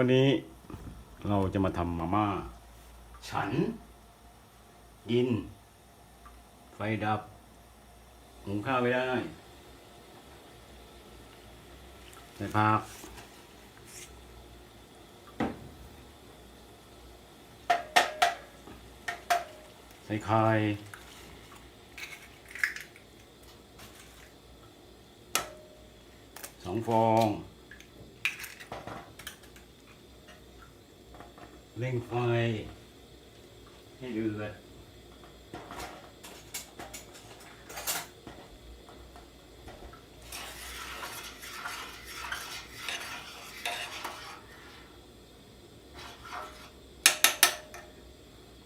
วันนี้เราจะมาทำมาม่า ฉันกิน ไฟดับหุงข้าวไม่ได้ใส่ผักใส่ไข่สองฟอง เร่งไฟให้เดือด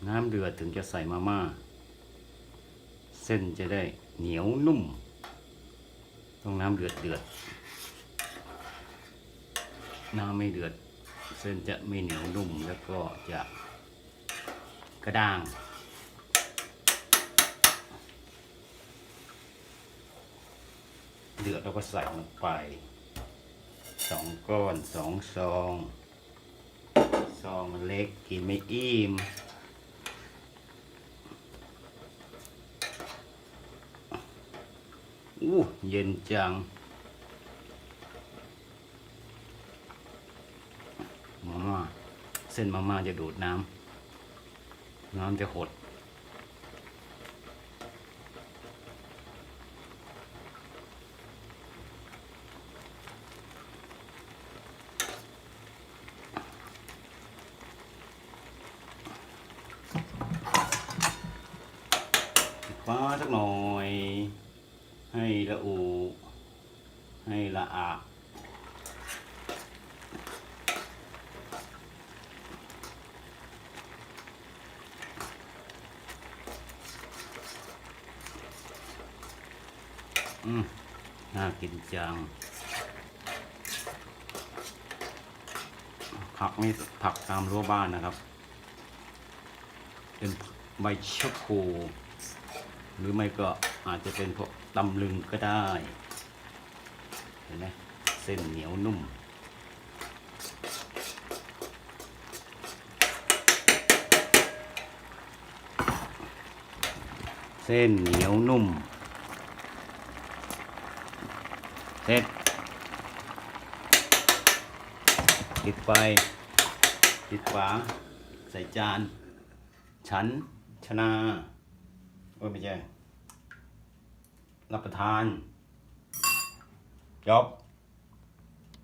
น้ำเดือดถึงจะใส่มาม่า เส้นจะได้เหนียวนุ่ม ต้องน้ำเดือดเดือด น้ำไม่เดือด เส้นจะไม่เหนียวนุ่มแล้วก็จะกระด้าง เดือดเราก็ใส่ลงไปสองก้อนสองซองซองเล็กกินไม่อิ่มอู้เย็นจัง มาม่า เส้นมาม่าจะดูดน้ำน้ำจะหด ฟ้าสักหน่อย ให้ละอู ให้ละอา อืมน่ากินจัง ผักนี่ผักตามรั้วบ้านนะครับ เป็นใบชะพูหรือไม่ก็อาจจะเป็นพวกตำลึงก็ได้ เห็นไหมเส้นเหนียวนุ่มเส้นเหนียวนุ่ม เสร็จปิดไฟปิดฝาใส่จาน ฉัน ชนาโอ้ไม่ใช่รับประทานจบ